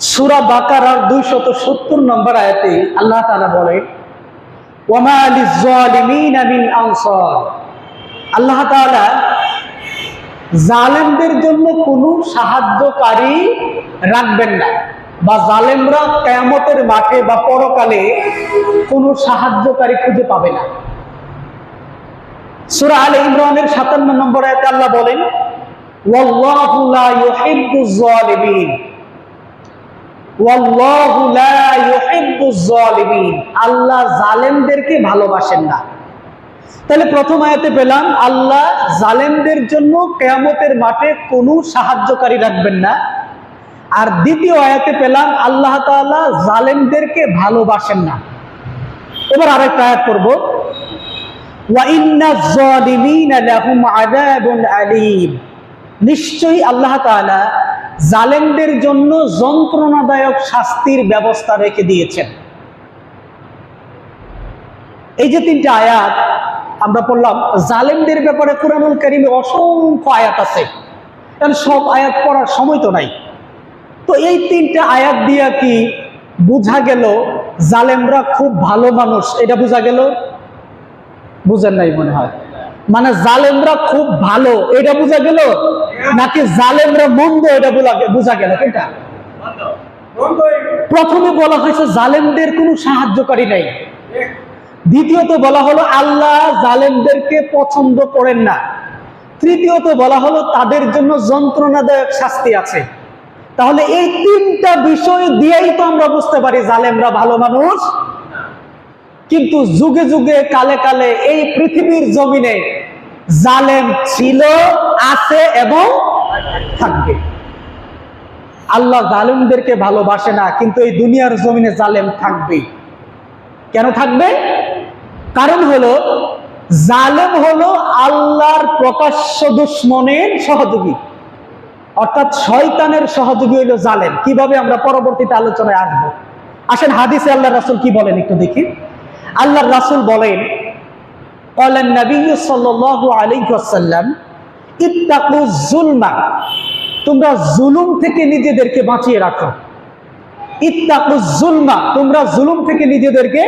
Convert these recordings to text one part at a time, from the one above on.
সুরা বাকারার দুইশত সত্তর নম্বর আয়াতে আল্লাহ তাআলা বলেন আল্লাহ জালেমদের জন্য কোনো সাহায্যকারী রাখবেন না, বা জালেমরা কেয়ামতের মাঠে বা পরকালে কোনো সাহায্যকারী খুঁজে পাবে না। সুরা আল ইমরানের 57 নম্বর আয়াতে আল্লাহ বলেন আল্লাহ জালেমদেরকে ভালোবাসেন না। তাহলে প্রথম আয়াতে পেলাম, আল্লাহ জালেমদের জন্য কেয়ামতের মাঠে কোনো সাহায্যকারী রাখবেন না। আর দ্বিতীয় আয়াতে পেলাম, আল্লাহ তাআলা জালেমদেরকে ভালোবাসেন না। এবার আরেকটা আয়াত করব নিশ্চয়ই আল্লাহ তাআলা জালেমদের জন্য যন্ত্রণাদায়ক শাস্তির ব্যবস্থা রেখে দিয়েছেন। এই যে তিনটা আয়াত, আমরা পড়লাম, জালেমদের ব্যাপারে কোরআনুল কারিমে অসংখ্য আয়াত আছে। কারণ সব আয়াত পড়ার সময় তো নাই। তো এই তিনটা আয়াত দিয়া কি বোঝা গেল জালেমরা খুব ভালো মানুষ? এটা বোঝা গেল? বুঝেন নাই মনে হয়। মানে জালেমরা খুব ভালো, এটা বোঝা গেল? নাকি জালেমরা মন্দ, এটা বোঝা গেল কোনটা? প্রথমে বলা হয়েছে জালেমদের কোনো সাহায্যকারী নাই। দ্বিতীয়ত বলা হলো আল্লাহ জালেমদেরকে পছন্দ করেন না। তৃতীয়ত বলা হলো তাদের জন্য যন্ত্রণাদায়ক শাস্তি আছে। তাহলে এই তিনটা বিষয় দিয়েই তো আমরা বুঝতে পারি জালেমরা ভালো মানুষ কিন্তু যুগে যুগে, কালে কালে এই পৃথিবীর জমিনে জালেম ছিল, আছে এবং থাকবে। আল্লাহ জালেমদেরকে ভালোবাসে না, কিন্তু এই দুনিয়ার জমিনে জালেম থাকবে। কেন থাকবে? কারণ হলো, জালেম হলো আল্লাহর প্রকাশ্য দুশ্মনের সহযোগী। অর্থাৎ শয়তানের সহযোগী হইল জালেম। কীভাবে আমরা পরবর্তীতে আলোচনায় আসব? আসেন হাদিসে আল্লাহ রাসুল কি বলেন একটু দেখি। আল্লাহ রাসুল বলেন কলান নবী সাল্লাহ আলিকাসাল্লাম ইত্তাকু জুলমা তোমরা জুলুম থেকে নিজেদেরকে বাঁচিয়ে রাখো। ইত্তাকু জুলমা তোমরা জুলুম থেকে নিজেদেরকে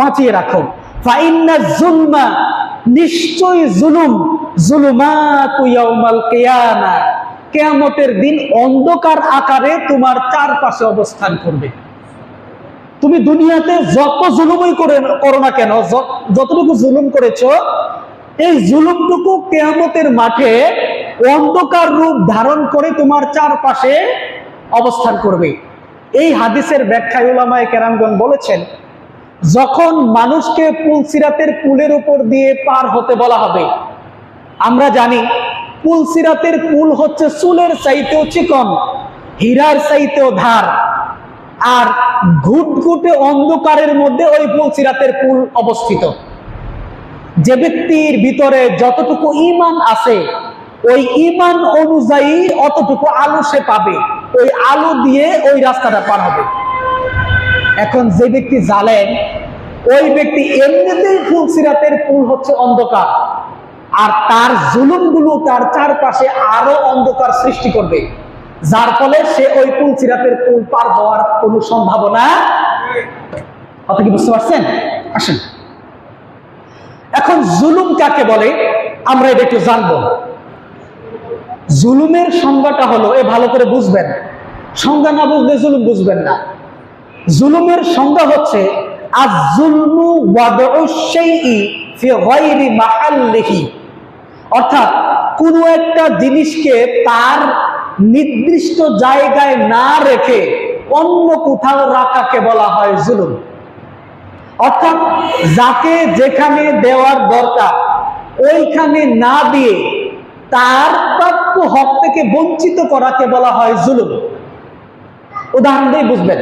বাঁচিয়ে রাখো। ফাইন্না জুলমা নিশ্চয় জুলুম জুলুমাতুয়াল কেয়ামা, কেয়ামতের দিন অন্ধকার আকারে তোমার চারপাশে অবস্থান করবে। তুমি দুনিয়াতে যত জুলুমই করে করো না কেন যতটুকু জুলুম করেছ, এই জুলুমটুকু কেয়ামতের মাঠে অন্ধকার রূপ ধারণ করে তোমার চারপাশে অবস্থান করবে। এই হাদিসের ব্যাখ্যায় উলামায় কেরামগণ বলেছেন, যখন মানুষকে পুলসিরাতের পুলের উপর দিয়ে পার হতে বলা হবে, আমরা জানি পুলসিরাতের পুল হচ্ছে চুলের চাইতেও চিকন, হীরার চাইতেও ধার। আর ঘুটঘুটে অন্ধকারের মধ্যে ওই পুলসিরাতের পুল অবস্থিত। যে ব্যক্তির ভিতরে যতটুকু ইমান আছে, ওই ইমান অনুযায়ী অতটুকু আলো সে পাবে। ওই আলো দিয়ে ওই রাস্তাটা পার হবে। এখন যে ব্যক্তি জালেন ওই ব্যক্তি এমনিতেই ফুল ফুলসিরাতের পুল হচ্ছে অন্ধকার। আর তার জুলুমগুলো তার চারপাশে আরও অন্ধকার সৃষ্টি করবে। যার ফলে সে ওই ফুলসিরাতের কুল পার হওয়ার কোনো সম্ভাবনা কথা কি বুঝতে পারছেন? আসেন। এখন জুলুম কাকে বলে? আমরা এটা একটু জানব। জুলুমের সংজ্ঞাটা হলো, এ ভালো করে বুঝবেন। সংজ্ঞা না বুঝলে জুলুম বুঝবেন না। জুলুমের সংজ্ঞা হচ্ছে অর্থাৎ কোনো একটা জিনিসকে তার নির্দিষ্ট জায়গায় না রেখে অন্য কোথাও রাখাকে বলা হয় জুলুম। অর্থাৎ যাকে যেখানে দেওয়ার দরকার, ওইখানে না দিয়ে তার প্রাপ্য হক থেকে বঞ্চিত করাকে বলা হয় জুলুম। উদাহরণ দিয়ে বুঝবেন।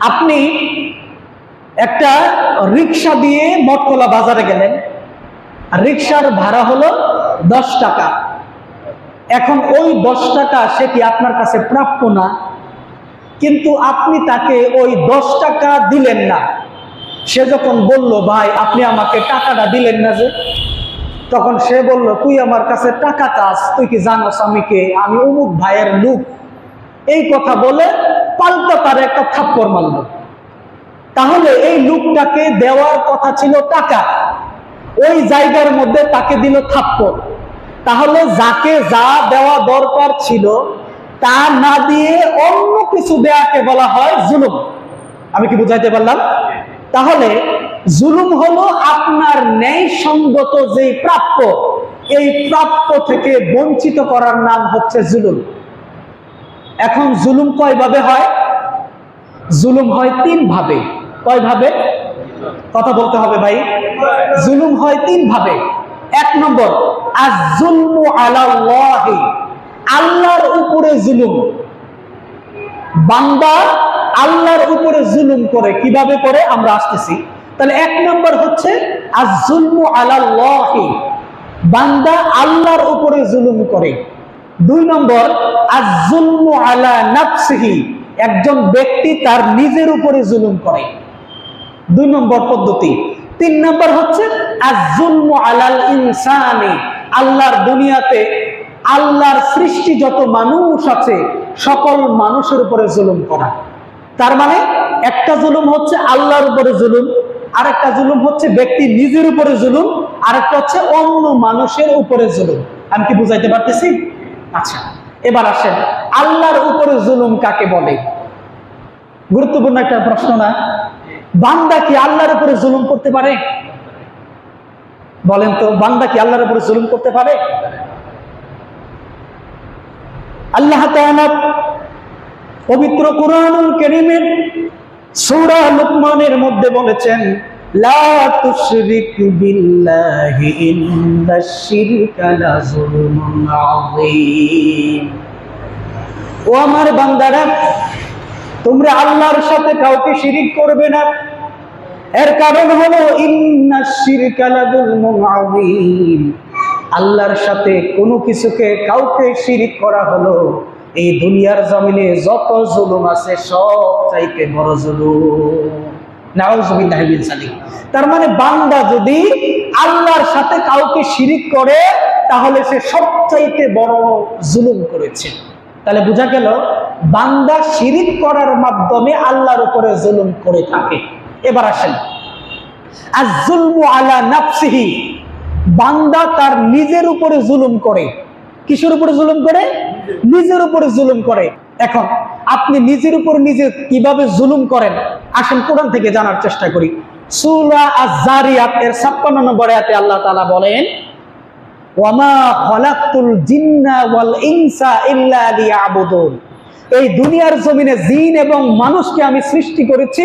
আপনি একটা রিক্সা দিয়ে মটকলা বাজারে গেলেন। রিক্সার ভাড়া হলো দশ টাকা। এখন ওই দশ টাকা সেটি আপনার কাছে প্রাপ্য না? কিন্তু আপনি তাকে ওই দশ টাকা দিলেন না। সে যখন বলল, ভাই, আপনি আমাকে টাকাটা দিলেন না যে? তখন সে বলল, তুই আমার কাছে টাকা চাস, তুই কি জানোস আমি কে? আমি অমুক ভাইয়ের লোক। এই কথা বলে পাল্টা তার একটা থাপ্পড় মারল। তাহলে এই লোকটাকে দেওয়ার কথা ছিল টাকা। ওই জায়গার মধ্যে তাকে দিল থাপ্পড়। তাহলে যাকে যা দেওয়া দরকার ছিল, তা না দিয়ে অন্য কিছু দেয়াকে বলা হয় জুলুম। আমি কি বুঝাইতে পারলাম? তাহলে জুলুম হলো আপনার ন্যায় সঙ্গত যে প্রাপ্য, এই প্রাপ্য থেকে বঞ্চিত করার নাম হচ্ছে জুলুম। এখন জুলুম কয়ভাবে হয়? জুলুম হয় তিন ভাবে কয় ভাবে কথা বলতে হবে ভাই। জুলুম হয় তিন ভাবে এক নম্বর আল্লাহর উপরে জুলুম। বান্দা আল্লাহর উপরে জুলুম করে, কীভাবে করে? আমরা আসতেছি। তাহলে এক নম্বর হচ্ছে বান্দা আল্লাহর উপরে জুলুম করে। দুই নম্বর একজন ব্যক্তি তার নিজের উপরে জুলুম করে। দুই নম্বর পদ্ধতি। তিন নম্বর হচ্ছে আল্লাহর দুনিয়াতে আল্লাহর সৃষ্টি যত মানুষ আছে, সকল মানুষের উপরে জুলুম করা। তার মানে একটা জুলুম হচ্ছে আল্লাহর উপরে জুলুম আর একটা জুলুম হচ্ছে ব্যক্তি নিজের উপরে জুলুম আর একটা হচ্ছে অন্য মানুষের উপরে জুলুম। আমি কি বুঝাইতে পারতেছি? আচ্ছা এবার আসেন, আল্লাহর উপরে জুলুম কাকে বলে? গুরুত্বপূর্ণ একটা প্রশ্ন না? বান্দা কি আল্লাহর উপরে জুলুম করতে পারে? বলেন তো, বান্দা কি আল্লাহর উপরে জুলুম করতে পারে? আল্লাহ পবিত্র কোরআনুল কারীমের সূরা লুকমানের মধ্যে বলেছেন, লা তুশরিক বিল্লাহি ইন্নাশ শিরকা লাযুলমুন আযীম। ও আমার বান্দারা, তোমরা আল্লাহর সাথে কাউকে শিরিক করবে না। এর কারণ হলো আল্লাহর সাথে কোনো কিছুকে কাউকে শিরিক করা হলো, এই দুনিয়ার জমিনে যত জুলুম আছে, সব চাইতে বড় জুলুম। তার মানে বান্দা যদি আল্লাহর সাথে কাউকে শিরিক করে, তাহলে সে সবচাইতে বড় জুলুম করেছে। তাহলে বোঝা গেল, বান্দা শিরিক করার মাধ্যমে আল্লাহর উপরে জুলুম করে থাকে। এবার আসেন। আলা বান্দা তার নিজের উপরে জুলুম করে। কিসের উপরে জুলুম করে? নিজের উপরে জুলুম করে। এখন আপনি নিজের উপর নিজে কীভাবে জুলুম করেন? আসেন কোরআন থেকে জানার চেষ্টা করি। আজ-জারিয়াত এর 56 নম্বর আয়াতে আল্লাহ বলেন ওয়ামা ইনসা ইল্লা এই দুনিয়ার জমিনে জিন এবং মানুষকে আমি সৃষ্টি করেছি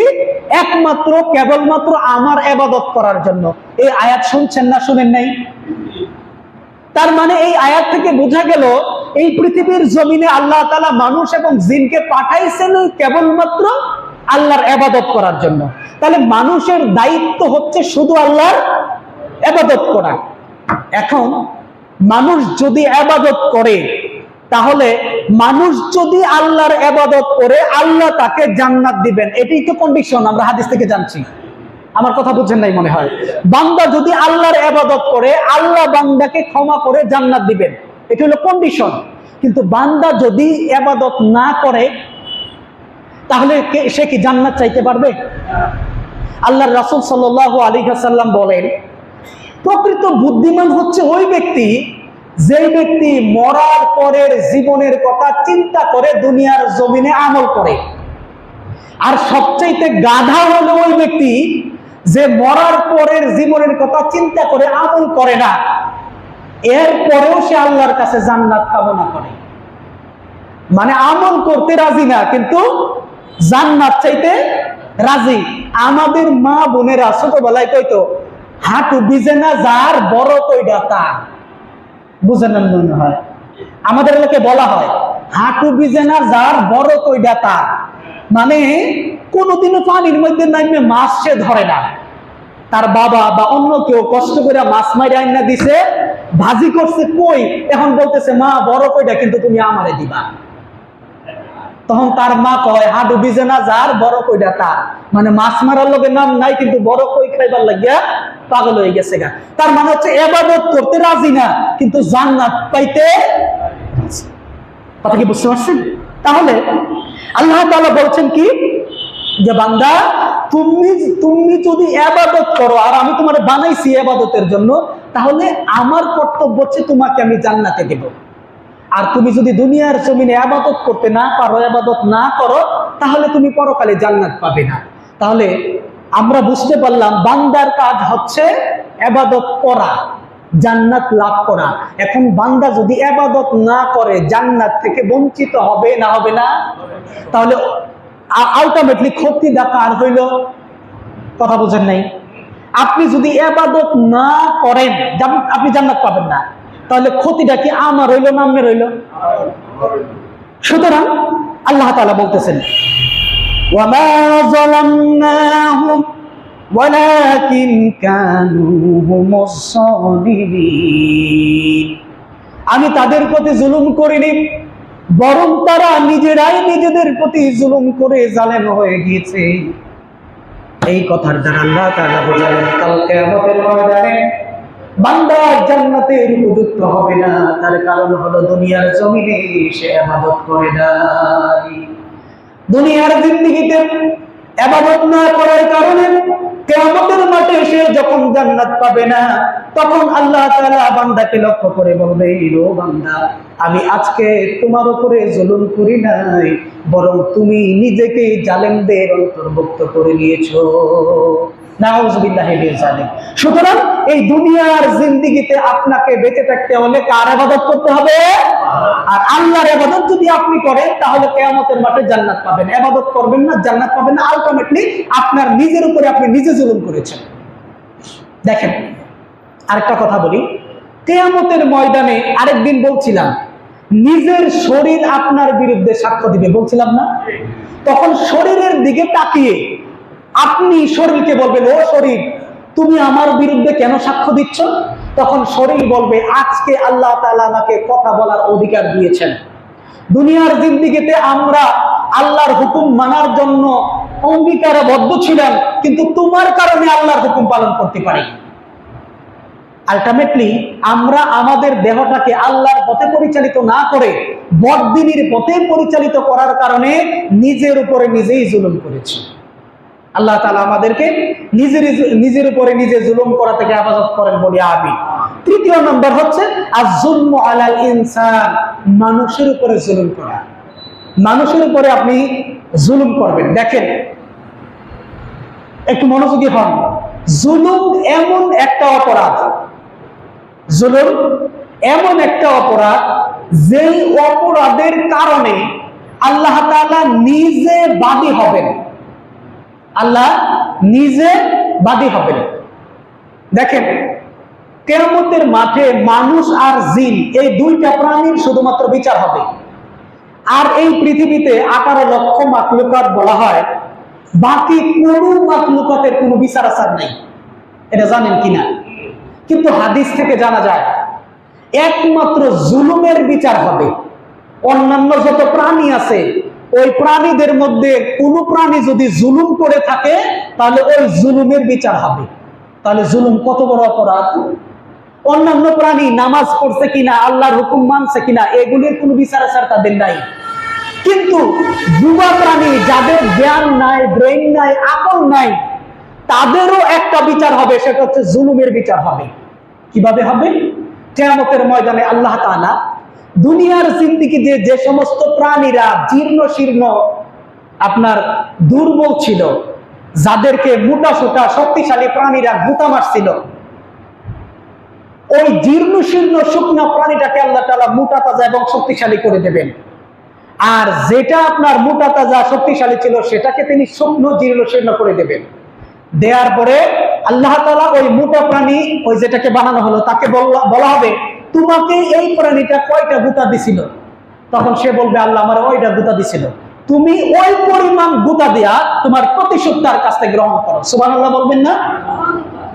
একমাত্র, কেবলমাত্র আমার এবাদত করার জন্য। এই আয়াত শুনছেন না, শুনেন নাই? তার মানে এই আয়াত থেকে বোঝা গেল, এই পৃথিবীর জমিনে আল্লাহ তালা মানুষ এবং জিনকে পাঠাইছেন কেবলমাত্র আল্লাহর এবাদত করার জন্য। তাহলে মানুষের দায়িত্ব হচ্ছে শুধু আল্লাহর এবাদত করা। এখন মানুষ যদি আবাদত করে তাহলে মানুষ যদি আল্লাহর এবাদত করে, আল্লাহ তাকে জান্নাত দিবেন। এটাই তো কন্ডিশন আমরা হাদিস থেকে জানছি। আমার কথা বুঝছেন নাই মনে হয়। বান্দা যদি আল্লাহর এবাদত করে, আল্লাহ বান্দাকে ক্ষমা করে জান্নাত দিবেন। এটা হলো কন্ডিশন কিন্তু বান্দা যদি এবাদত না করে, তাহলে সে কি জান্নাত চাইতে পারবে? আল্লাহর রাসূল সাল্লাল্লাহু আলাইহি ওয়াসাল্লাম বলেন, প্রকৃত বুদ্ধিমান হচ্ছে ওই ব্যক্তি যেই ব্যক্তি মরার পরের জীবনের কথা চিন্তা করে দুনিয়ার জমিনে আমল করে। আর সবচাইতে গাধা হলো ওই ব্যক্তি যে মরার পরের জীবনের কথা চিন্তা করে আমল করে না। এরপরেও সে আল্লাহর কাছে জান্নাত কামনা করে। মানে আমল করতে রাজি না, কিন্তু জান্নাত চাইতে রাজি। আমাদের মা বোনেরা ছোটবেলায় কইতো, হাঁটু বিজে না যার বড় কইডা তার। বুঝে না মনে হয়। আমাদের এলাকায় বলা হয়, হাঁটু বিজে না যার বড় কইডা তার। মানে কোনোদিনও পানির মধ্যে নামে মাছ সে ধরে না। তার বাবা বা অন্য কেউ কষ্ট করে মাছ মারি আইনা দিছে, ভাজি করছে, কই? এখন বলতেছে, মা, বড় কইটা কিন্তু তুমি আমারে দিবা। তখন তার মা কয় হাডু বিজে না, যার বড় কইটা তার। মানে মাছ মারার লোকের নাম নাই, কিন্তু বড় কই খাইবার লাগিয়া পাগল হয়ে গেছে গা। তার মানে হচ্ছে এবাদত করতে রাজি না, কিন্তু জান্নাত পাইতে কথা কি বুঝতে পারছেন? তাহলে আল্লাহ তাআলা বলছেন কি? যে বান্দা, তুমি তুমি যদি আবাদত করো, আর আমি তোমার বানাইছি আবাদতের জন্য, তাহলে আমার কর্তব্য হচ্ছে তোমাকে আমি জান্নাতে দেব। আর তুমি যদি দুনিয়ার জমিনে আবাদত করতে না পারো, আবাদত না করো, তাহলে তুমি পরকালে জান্নাত পাবে না। তাহলে আমরা বুঝতে পারলাম বান্দার কাজ হচ্ছে আবাদত করা, জান্নাত লাভ করা। এখন বান্দা যদি আবাদত না করে, জান্নাত থেকে বঞ্চিত হবে না হবে না? তাহলে আলটিমেটলি ক্ষতিটা কার হইল? কথা বোঝেন নাই? আপনি যদি আবাদত না করেন আপনি জান্নাত পাবেন না। তাহলে ক্ষতিটা কি আমার রইল না আমের রইল সুতরাং আল্লাহ তালা বলতেছেন আমি তাদের প্রতি জুলুম করিনি, বরং তারা নিজেরাই নিজেদের প্রতি জুলুম করে জালেন হয়ে গিয়েছে। এই কথার দ্বারা আল্লাহ তালা বোঝালেন কালকে আমাদের ময়দানে বান্দা জান্নাতের উপযুক্ত হবে না। তার কারণ হলো দুনিয়ার জমিনে সে আবাদত করে নাই। দুনিয়ার জিন্দিগিতে আবাদত না করার কারণে মাঠে সে যখন জান্নাত পাবে না, তখন আল্লাহ তাআলা বান্দাকে লক্ষ্য করে বলবে, ও বান্দা, আমি আজকে তোমার উপরে জুলুম করি নাই, বরং তুমি নিজেকে জালেমদের অন্তর্ভুক্ত করে নিয়েছো। সুতরাং এই দুনিয়ার জিন্দিগিতে আপনাকে বেঁচে থাকতে হলে কার ইবাদত করতে হবে? আর আল্লাহর ইবাদত যদি আপনি করেন, তাহলে কিয়ামতের মাঠে জান্নাত পাবেন। ইবাদত করবেন না, জান্নাত পাবেন না। আলটিমেটলি আপনার নিজের উপরে আপনি নিজে জুলুম করেছেন। দেখেন, আরেকটা কথা বলি। কেয়ামতের ময়দানে আরেকদিন বলছিলাম, নিজের শরীর আপনার বিরুদ্ধে সাক্ষ্য দিবে। বলছিলাম না? তখন শরীরের দিকে তাকিয়ে আপনি শরীরকে বলবেন, ও শরীর, তুমি আমার বিরুদ্ধে কেন সাক্ষ্য দিচ্ছ? তখন শরীর বলবে, আজকে আল্লাহ তাআলা আমাকে কথা বলার অধিকার দিয়েছেন। দুনিয়ার জিন্দিগিতে আমরা আল্লাহর হুকুম মানার জন্য অঙ্গীকারবদ্ধ ছিলাম, কিন্তু তোমার কারণে আল্লাহর হুকুম পালন করতে পারি আলটিমেটলি আমরা আমাদের দেহটাকে আল্লাহর পথে পরিচালিত না করে বড়দিনীর পথে পরিচালিত করার কারণে নিজের উপরে নিজেই জুলুম করেছি। আল্লাহ তালা আমাদেরকে নিজের নিজের উপরে নিজে জুলুম করা থেকে হেফাজত করেন বলি আমি তৃতীয় নম্বর হচ্ছে আলাল ইনসান, মানুষের উপরে জুলুম করা। মানুষের উপরে আপনি জুলুম করবেন। দেখেন, একটু মনোযোগী হন। জুলুম এমন একটা অপরাধ, জুলুম এমন একটা অপরাধ যেই অপরাধের কারণে আল্লাহ তাআলা নিজে বাদী হবেন। আল্লাহ নিজে বাদী হবেন। দেখেন, কেয়ামতের মাঠে মানুষ আর জিন, এই দুইটা প্রাণীর শুধুমাত্র বিচার হবে। আর এই পৃথিবীতে আঠারো লক্ষ মাকলুকাত বলা হয়, বাকি কোনো মাকলুকাতের কোনো বিচার আচার নেই। এটা জানেন কিনা? কিন্তু হাদিস থেকে জানা যায়, একমাত্র জুলুমের বিচার হবে। অন্যান্য যত প্রাণী আছে ওই প্রাণীদের মধ্যে কোনো প্রাণী যদি জুলুম করে থাকে, তাহলে ওই জুলুমের বিচার হবে। তাহলে জুলুম কত বড় অপরাধ? অন্যান্য প্রাণী নামাজ পড়ছে কিনা, আল্লাহর হুকুম মানছে কিনা, এগুলির কোনো বিচার আচার তাদের নাই। কিন্তু যুবা প্রাণী যাদের জ্ঞান নাই, ব্রেন নাই, আকল নাই, তাদেরও একটা বিচার হবে, সেটা হচ্ছে জুলুমের বিচার হবে। কীভাবে হবে? কেয়ামতের ময়দানে আল্লাহ তাআলা দুনিয়ার জিন্দিগি দিয়ে যে সমস্ত প্রাণীরা জীর্ণ শীর্ণ আপনার দুর্বল ছিল, যাদেরকে মোটা সোটা শক্তিশালী প্রাণীরা গুতা মারছিল, ওই জীর্ণ শীর্ণ শুকনা প্রাণীটাকে আল্লাহ তাআলা মোটা তাজা এবং শক্তিশালী করে দেবেন। আর যেটা আপনার মোটা তাজা শক্তিশালী ছিল, সেটাকে তিনি শুকনো জীর্ণ শীর্ণ করে দেবেন। দেওয়ার পরে আল্লাহ তাআলা ওই মোটা প্রাণী, ওই যেটাকে বানানো হলো, তাকে বলা হবে তোমাকে এই প্রাণীটা কয়টা গুতা দিছিল? তখন সে বলবে, আল্লাহ আমার ওইটা গুতা দিছিল। তুমি ওই পরিমাণ গুতা দেয়া তোমার প্রতিশোধ তার কাছ থেকে গ্রহণ করো। সুবহানাল্লাহ বলবেন না?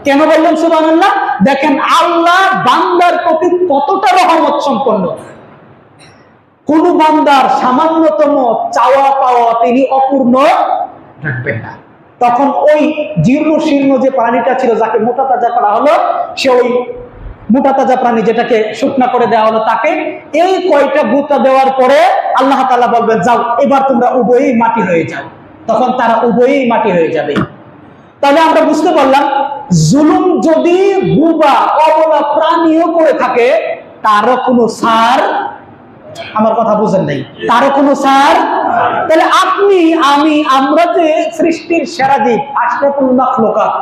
কেন বললেন সুবহানাল্লাহ? দেখেন, আল্লাহ বান্দার প্রতি কতটা রহমত সম্পন্ন। কোন বান্দার সামান্যতম চাওয়া পাওয়া তিনি অপূর্ণ রাখবেন না। তখন ওই জীর্ণ শীর্ণ যে প্রাণীটা ছিল, যাকে মোটা তাজা করা হলো, সে ওই মোটা তাজা প্রাণী যেটাকে শুকনা করে দেওয়া হলো তাকে, এই কয়টা গুতা দেওয়ার পরে আল্লাহ তাআলা বলবেন, যাও, এবার তোমরা উভয়ই মাটি হয়ে যাও। তখন তারা উভয়ই মাটি হয়ে যাবে। তাহলে আমরা বুঝতে পারলাম, জুলুম যদি বুবা অবলা প্রাণীও করে থাকে, তারও কোনো সার, আমার কথা বুঝেন নাই, তারও কোনো সার? তাহলে আপনি, আমি, আমরা যে সৃষ্টির সেরা দ্বীপ আশরাফুল মাখলুকাত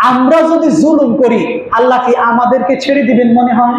আমরা যদি জুলুম করি আল্লাহ কি আমাদেরকে ছেড়ে দিবেন মনে হয়?